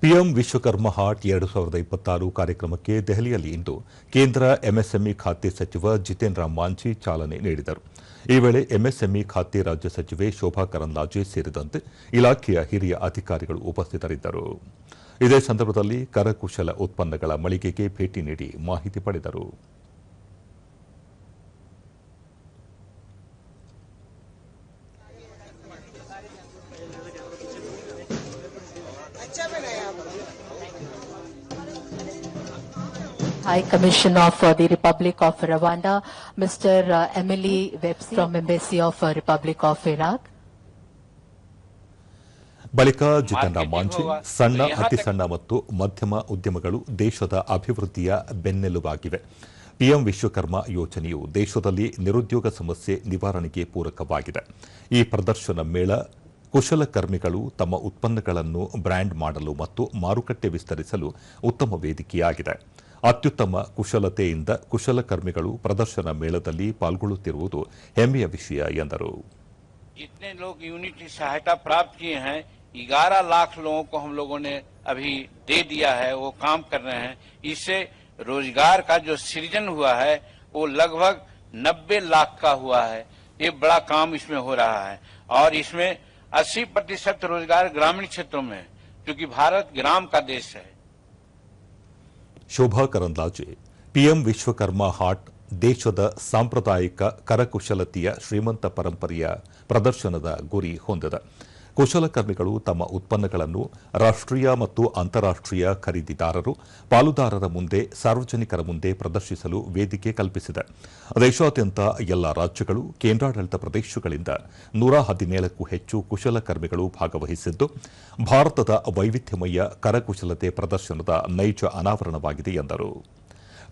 PM Vishwakarma hot ಎರಡು ಸಾವಿರದ ಇಪ್ಪತ್ತಾರು ಕಾರ್ಯಕ್ರಮಕ್ಕೆ ದೆಹಲಿಯಲ್ಲಿ ಇಂದು ಕೇಂದ್ರ ಎಂಎಸ್ಎಂಇ ಖಾತೆ ಸಚಿವ ಜಿತೇಂದ್ರ ಮಾಂಝಿ ಚಾಲನೆ ನೀಡಿದರು. ಈ ವೇಳೆ ಎಂಎಸ್ಎಂಇ ಖಾತೆ ರಾಜ್ಯ ಸಚಿವೆ ಶೋಭಾ ಕರಂದ್ಲಾಜೆ ಸೇರಿದಂತೆ ಇಲಾಖೆಯ ಹಿರಿಯ ಅಧಿಕಾರಿಗಳು ಉಪಸ್ಥಿತರಿದ್ದರು. ಇದೇ ಸಂದರ್ಭದಲ್ಲಿ ಕರಕುಶಲ ಉತ್ಪನ್ನಗಳ ಮಳಿಗೆಗೆ ಭೇಟಿ ನೀಡಿ ಮಾಹಿತಿ ಪಡೆದರು. High Commission of uh, the Republic of Rwanda, Mr. uh, Emily Webster from Embassy of uh, Republic of Iraq. ಬಳಿಕ ಜಿತೇಂದ್ರ ಮಾಂಝಿ ಸಣ್ಣ ಅತಿ ಸಣ್ಣ ಮತ್ತು ಮಧ್ಯಮ ಉದ್ಯಮಗಳು ದೇಶದ ಅಭಿವೃದ್ಧಿಯ ಬೆನ್ನೆಲುಬಾಗಿವೆ ಪಿಎಂ ವಿಶ್ವಕರ್ಮ ಯೋಜನೆಯು ದೇಶದಲ್ಲಿ ನಿರುದ್ಯೋಗ ಸಮಸ್ಯೆ ನಿವಾರಣೆಗೆ ಪೂರಕವಾಗಿದೆ ಈ ಪ್ರದರ್ಶನ ಮೇಳ ಕುಶಲಕರ್ಮಿಗಳು ತಮ್ಮ ಉತ್ಪನ್ನಗಳನ್ನು ಬ್ರ್ಯಾಂಡ್ ಮಾಡಲು ಮತ್ತು ಮಾರುಕಟ್ಟೆ ವಿಸ್ತರಿಸಲು ಉತ್ತಮ ವೇದಿಕೆಯಾಗಿದೆ ಅತ್ಯುತ್ತಮ ಕುಶಲತೆಯಿಂದ ಕುಶಲಕರ್ಮಿಗಳು ಪ್ರದರ್ಶನ ಮೇಳದಲ್ಲಿ ಪಾಲ್ಗೊಳ್ಳುತ್ತಿರುವುದು ಹೆಮ್ಮೆಯ ವಿಷಯ ಎಂದರು जितने लोग यूनिट की सहायता प्राप्त किए हैं ग्यारह लाख लोगों को हम लोगों ने अभी दे दिया है वो काम कर रहे हैं इससे रोजगार का जो सृजन हुआ है वो लगभग नब्बे लाख का हुआ है ये बड़ा काम इसमें हो रहा है और इसमें 80 प्रतिशत रोजगार ग्रामीण क्षेत्रों में है क्योंकि भारत ग्राम का देश है ಶೋಭಾ ಕರಂದ್ಲಾಜೆ ಪಿಎಂ ವಿಶ್ವಕರ್ಮ ಹಾಟ್ ದೇಶದ ಸಾಂಪ್ರದಾಯಿಕ ಕರಕುಶಲತೆಯ ಶ್ರೀಮಂತ ಪರಂಪರೆಯ ಪ್ರದರ್ಶನದ ಗುರಿ ಹೊಂದಿದೆ. ಕುಶಲಕರ್ಮಿಗಳು ತಮ್ಮ ಉತ್ಪನ್ನಗಳನ್ನು ರಾಷ್ಟೀಯ ಮತ್ತು ಅಂತಾರಾಷ್ಟೀಯ ಖರೀದಿದಾರರು, ಪಾಲುದಾರರ ಮುಂದೆ, ಸಾರ್ವಜನಿಕರ ಮುಂದೆ ಪ್ರದರ್ಶಿಸಲು ವೇದಿಕೆ ಕಲ್ಪಿಸಿದೆ. ದೇಶಾದ್ಯಂತ ಎಲ್ಲ ರಾಜ್ಯಗಳು, ಕೇಂದ್ರಾಡಳಿತ ಪ್ರದೇಶಗಳಿಂದ ನೂರ ಹದಿನೇಳಕ್ಕೂ ಹೆಚ್ಚು ಕುಶಲಕರ್ಮಿಗಳು ಭಾಗವಹಿಸಿದ್ದು, ಭಾರತದ ವೈವಿಧ್ಯಮಯ ಕರಕುಶಲತೆ ಪ್ರದರ್ಶನದ ನೈಜ ಅನಾವರಣವಾಗಿದೆ ಎಂದರು.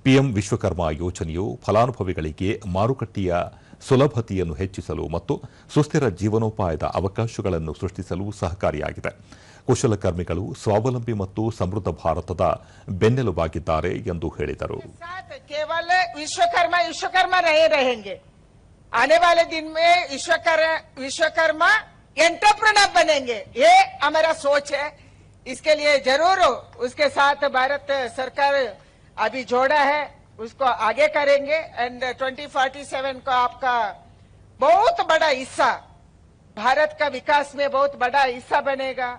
ಪಿಎಂ ವಿಶ್ವಕರ್ಮ ಯೋಜನೆಯು ಫಲಾನುಭವಿಗಳಿಗೆ ಮಾರುಕಟ್ಟೆಯ ಸುಲಭತೆಯನ್ನು ಹೆಚ್ಚಿಸಲು ಮತ್ತು ಸುಸ್ಥಿರ ಜೀವನೋಪಾಯದ ಅವಕಾಶಗಳನ್ನು ಸೃಷ್ಟಿಸಲು ಸಹಕಾರಿಯಾಗಿದೆ ಕುಶಲಕರ್ಮಿಗಳು ಸ್ವಾವಲಂಬಿ ಮತ್ತು ಸಮೃದ್ಧ ಭಾರತದ ಬೆನ್ನೆಲುಬಾಗಿದ್ದಾರೆ ಎಂದು ಹೇಳಿದರು साथ केवल विश्वकर्मा विश्वकर्मा रहे रहेंगे आने वाले दिन में विश्वकर विश्वकर्मा एंटरप्रेनर बनेंगे ये हमारा सोच है इसके लिए जरूर उसके साथ भारत सरकार अभी जोड़ा है उसको आगे करेंगे एंड 2047 को आपका बहुत बड़ा हिस्सा, भारत का विकास में बहुत बड़ा हिस्सा बनेगा।